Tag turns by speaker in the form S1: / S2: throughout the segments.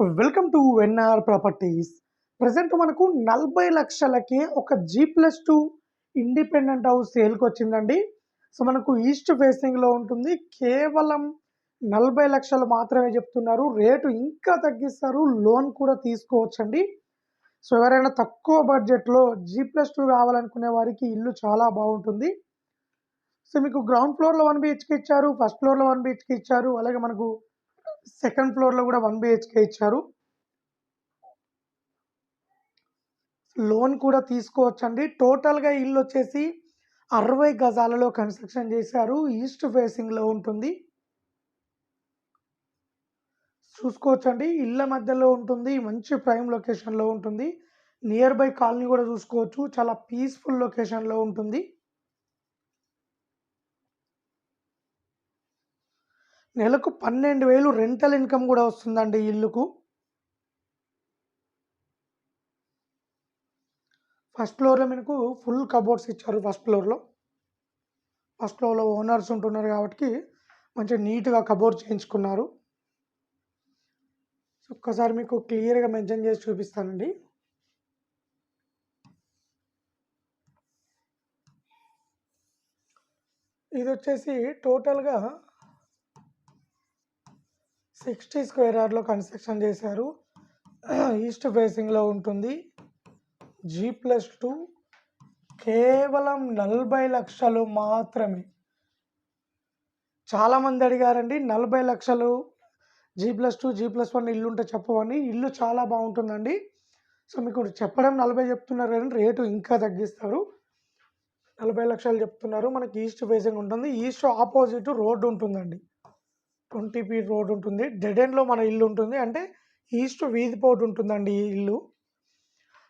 S1: Welcome to NR properties. Present మనకు నలభై లక్షలకే ఒక G plus two independent house సేల్కి వచ్చిందండి. సో మనకు ఈస్ట్ ఫేసింగ్లో ఉంటుంది. కేవలం నలభై లక్షలు మాత్రమే చెప్తున్నారు. రేటు ఇంకా తగ్గిస్తారు. లోన్ కూడా తీసుకోవచ్చండి. సో ఎవరైనా తక్కువ బడ్జెట్లో జీ ప్లస్ టూ కావాలనుకునే వారికి ఇల్లు చాలా బాగుంటుంది. సో మీకు గ్రౌండ్ ఫ్లోర్లో వన్ బిహెచ్కే ఇచ్చారు ఫస్ట్ ఫ్లోర్లో వన్ బిహెచ్కే ఇచ్చారు. అలాగే మనకు సెకండ్ ఫ్లోర్లో కూడా వన్ బిహెచ్కే ఇచ్చారు. లోన్ కూడా తీసుకోవచ్చండి. టోటల్గా ఇల్లు వచ్చేసి అరవై గజాలలో కన్స్ట్రక్షన్ చేశారు. ఈస్ట్ ఫేసింగ్లో ఉంటుంది. చూసుకోవచ్చండి. ఇళ్ళ మధ్యలో ఉంటుంది. మంచి ప్రైమ్ లొకేషన్లో ఉంటుంది. నియర్ బై కాలనీ కూడా చూసుకోవచ్చు. చాలా పీస్ఫుల్ లొకేషన్లో ఉంటుంది. నెలకు పన్నెండు వేలు రెంటల్ ఇన్కమ్ కూడా వస్తుందండి ఇల్లుకు. ఫస్ట్ ఫ్లోర్లో మీకు ఫుల్ కబోర్డ్స్ ఇచ్చారు ఫస్ట్ ఫ్లోర్లో. ఫస్ట్ ఫ్లోర్లో ఓనర్స్ ఉంటున్నారు కాబట్టి మంచిగా నీట్గా కబోర్డ్ చేయించుకున్నారు. సో ఒక్కసారి మీకు క్లియర్గా మెన్షన్ చేసి చూపిస్తానండి. ఇది వచ్చేసి టోటల్గా సిక్స్టీ స్క్వేర్ యార్డ్లో కన్స్ట్రక్షన్ చేశారు. ఈస్ట్ ఫేసింగ్లో ఉంటుంది. జీ ప్లస్ టూ కేవలం నలభై లక్షలు మాత్రమే. చాలామంది అడిగారండి నలభై లక్షలు G plus two G plus one ఇల్లు ఉంటే చెప్పవని. ఇల్లు చాలా బాగుంటుందండి. సో మీకు చెప్పడం నలభై చెప్తున్నారు కానీ రేటు ఇంకా తగ్గిస్తారు. నలభై లక్షలు చెప్తున్నారు. మనకి ఈస్ట్ ఫేసింగ్ ఉంటుంది. ఈస్ట్ ఆపోజిట్ రోడ్డు ఉంటుందండి. ట్వంటీ ఫీట్ రోడ్ ఉంటుంది. డెడ్ ఎండ్లో మన ఇల్లు ఉంటుంది. అంటే ఈస్ట్ వీధి పోటు ఉంటుందండి ఈ ఇల్లు.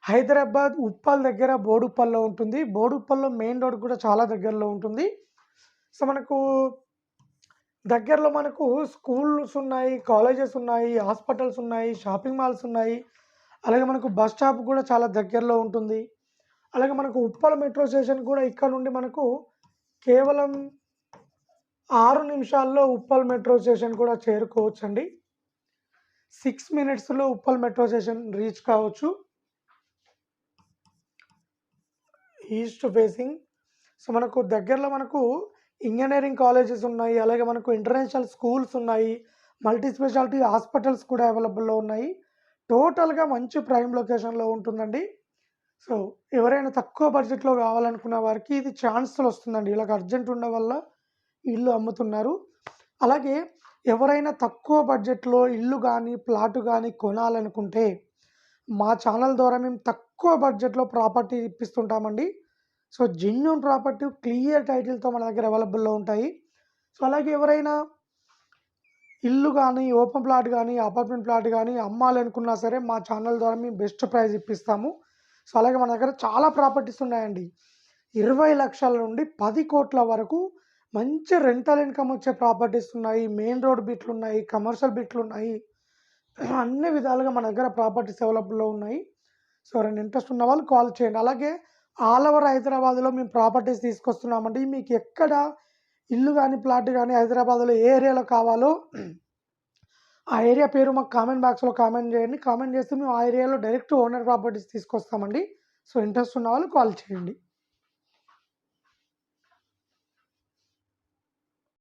S1: హైదరాబాద్ ఉప్పల్ దగ్గర బోడుప్పల్లో ఉంటుంది. బోడుప్పల్లో మెయిన్ రోడ్ కూడా చాలా దగ్గరలో ఉంటుంది. సో మనకు దగ్గరలో మనకు స్కూల్స్ ఉన్నాయి కాలేజెస్ ఉన్నాయి హాస్పిటల్స్ ఉన్నాయి షాపింగ్ మాల్స్ ఉన్నాయి. అలాగే మనకు బస్ స్టాప్ కూడా చాలా దగ్గరలో ఉంటుంది. అలాగే మనకు ఉప్పల్ మెట్రో స్టేషన్ కూడా ఇక్కడ నుండి మనకు కేవలం ఆరు నిమిషాల్లో ఉప్పల్ మెట్రో స్టేషన్ కూడా చేరుకోవచ్చండి. సిక్స్ మినిట్స్లో ఉప్పల్ మెట్రో స్టేషన్ రీచ్ కావచ్చు. East facing. సో మనకు దగ్గరలో మనకు ఇంజనీరింగ్ కాలేజెస్ ఉన్నాయి అలాగే మనకు ఇంటర్నేషనల్ స్కూల్స్ ఉన్నాయి మల్టీ స్పెషాలిటీ హాస్పిటల్స్ కూడా అవైలబుల్లో ఉన్నాయి. టోటల్గా మంచి ప్రైమ్ లొకేషన్లో ఉంటుందండి. సో ఎవరైనా తక్కువ బడ్జెట్లో కావాలనుకున్న వారికి ఇది ఛాన్సులు వస్తుందండి. ఇలాగ అర్జెంట్ ఉండడం వల్ల ఇల్లు అమ్ముతున్నారు. అలాగే ఎవరైనా తక్కువ బడ్జెట్లో ఇల్లు కానీ ప్లాటు కానీ కొనాలనుకుంటే మా ఛానల్ ద్వారా మేము తక్కువ బడ్జెట్లో ప్రాపర్టీ ఇప్పిస్తుంటామండి. సో జెన్యున్ ప్రాపర్టీ క్లియర్ టైటిల్తో మన దగ్గర అవైలబుల్లో ఉంటాయి. సో అలాగే ఎవరైనా ఇల్లు కానీ ఓపెన్ ప్లాట్ కానీ అపార్ట్మెంట్ ప్లాట్ కానీ అమ్మాలనుకున్నా సరే మా ఛానల్ ద్వారా మేము బెస్ట్ ప్రైస్ ఇప్పిస్తాము. సో అలాగే మన దగ్గర చాలా ప్రాపర్టీస్ ఉన్నాయండి. ఇరవై లక్షల నుండి పది కోట్ల వరకు మంచి రెంటల్ ఇన్కమ్ వచ్చే ప్రాపర్టీస్ ఉన్నాయి మెయిన్ రోడ్ బిట్లు ఉన్నాయి కమర్షియల్ బిట్లు ఉన్నాయి. అన్ని విధాలుగా మన దగ్గర ప్రాపర్టీస్ అవైలబుల్లో ఉన్నాయి. సో ఎవరైనా ఇంట్రెస్ట్ ఉన్న వాళ్ళు కాల్ చేయండి. అలాగే ఆల్ ఓవర్ హైదరాబాద్లో మేము ప్రాపర్టీస్ తీసుకొస్తున్నామండి. మీకు ఎక్కడ ఇల్లు కానీ ప్లాట్ కానీ హైదరాబాద్లో ఏ ఏరియాలో కావాలో ఆ ఏరియా పేరు మాకు కామెంట్ బాక్స్లో కామెంట్ చేయండి. కామెంట్ చేస్తే మేము ఆ ఏరియాలో డైరెక్ట్ ఓనర్ ప్రాపర్టీస్ తీసుకొస్తామండి. సో ఇంట్రెస్ట్ ఉన్న వాళ్ళు కాల్ చేయండి.